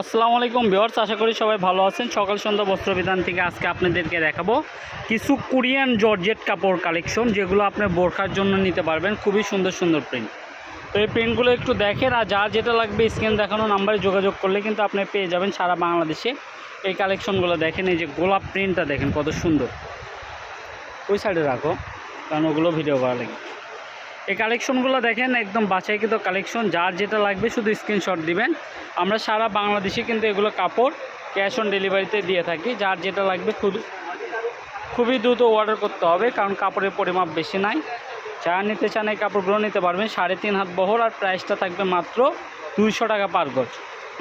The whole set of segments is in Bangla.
আসসালামু আলাইকুম ভিউয়ার্স, আশা করি সবাই ভালো আছেন। সকাল সন্ধ্যা বস্ত্র বিধান থেকে আজকে আপনাদেরকে দেখাবো কিছু কোরিয়ান জর্জেট কাপড় কালেকশন যেগুলো আপনি বোরখার জন্য নিতে পারবেন। খুবই সুন্দর সুন্দর প্রিন্ট তো এই প্রিন্টগুলো একটু দেখেন, আর যা যেটা লাগবে স্ক্রিন দেখানো নাম্বারে যোগাযোগ করলে কিন্তু আপনি পেয়ে যাবেন সারা বাংলাদেশে। এই কালেকশনগুলো দেখেন, এই যে গোলাপ প্রিন্টটা দেখেন কত সুন্দর। ওই সাইডে রাখো, কারণ ওগুলো ভিডিও করা লাগে এই কালেকশনগুলো দেখেন, একদম বাছাইকৃত কালেকশন যার যেটা লাগবে শুধু স্ক্রিনশট দিবেন। আমরা সারা বাংলাদেশে কিন্তু এগুলো কাপড় ক্যাশ অন ডেলিভারিতে দিয়ে থাকি, যার যেটা লাগবে খুব খুবই দ্রুত অর্ডার করতে হবে, কারণ কাপড়ের পরিমাপ বেশি নাই। যা নিতে চান এই কাপড়গুলো নিতে পারবেন, সাড়ে তিন হাত বহর আর প্রাইসটা থাকবে মাত্র দুইশো টাকা পার গজ।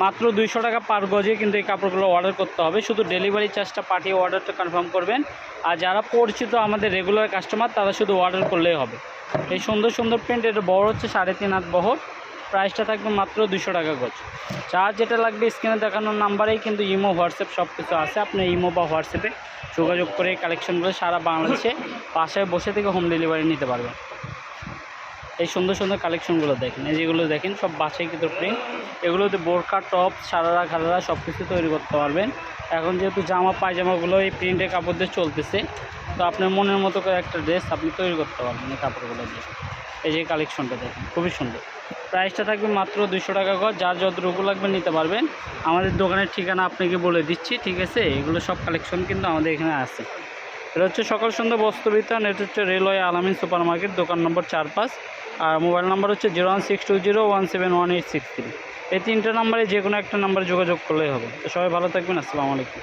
মাত্র দুইশো টাকা পার গজে কিন্তু এই কাপড়গুলো অর্ডার করতে হবে। শুধু ডেলিভারি চার্জটা পাঠিয়ে অর্ডারটা কনফার্ম করবেন। আর যারা পরিচিত আমাদের রেগুলার কাস্টমার তারা শুধু অর্ডার করলেই হবে। এই সুন্দর সুন্দর প্রিন্ট এটা বড় হচ্ছে সাড়ে তিন হাত বহর। প্রাইসটা থাকবে মাত্র দুশো টাকা গজ। যার যেটা লাগবে স্ক্রিনে দেখানোর নাম্বারেই কিন্তু ইমো, হোয়াটসঅ্যাপ সব কিছু আছে। আপনি ইমো বা হোয়াটসঅ্যাপে যোগাযোগ করে কালেকশনগুলো সারা বাংলাদেশে বাসায় বসে থেকে হোম ডেলিভারি নিতে পারবেন। এই সুন্দর সুন্দর কালেকশনগুলো দেখেন, এই যেগুলো দেখেন সব বাছাই কিন্তু প্রিন্ট এগুলোতে বোরকা টপ সারারা খারারা সব কিছু তৈরি করতে পারবেন। এখন যেহেতু জামা, পায়জামাগুলো এই প্রিন্টের কাপড় দিয়ে চলতেছে, তো আপনার মনের মতো করে একটা ড্রেস আপনি তৈরি করতে পারবেন এই কাপড়গুলো দিয়ে। এই যে কালেকশনটা দেখেন, খুবই সুন্দর। প্রাইসটা থাকবে মাত্র দুশো টাকা গজ যার যতটুকু লাগবে নিতে পারবেন। আমাদের দোকানের ঠিকানা আপনাকে বলে দিচ্ছি, ঠিক আছে? এগুলো সব কালেকশন কিন্তু আমাদের এখানে আছে। এটা হচ্ছে সকাল সন্ধ্যা বস্ত্র বিতান এটা হচ্ছে রেলওয়ে আলামিন সুপার মার্কেট দোকান নম্বর চার পাঁচ। আর মোবাইল নাম্বার হচ্ছে zero one six two zero one seven one eight six three. এই তিনটে নাম্বারে যে কোনো একটা নাম্বারে যোগাযোগ করলেই হবে। তো সবাই ভালো থাকবেন, আসসালামু আলাইকুম।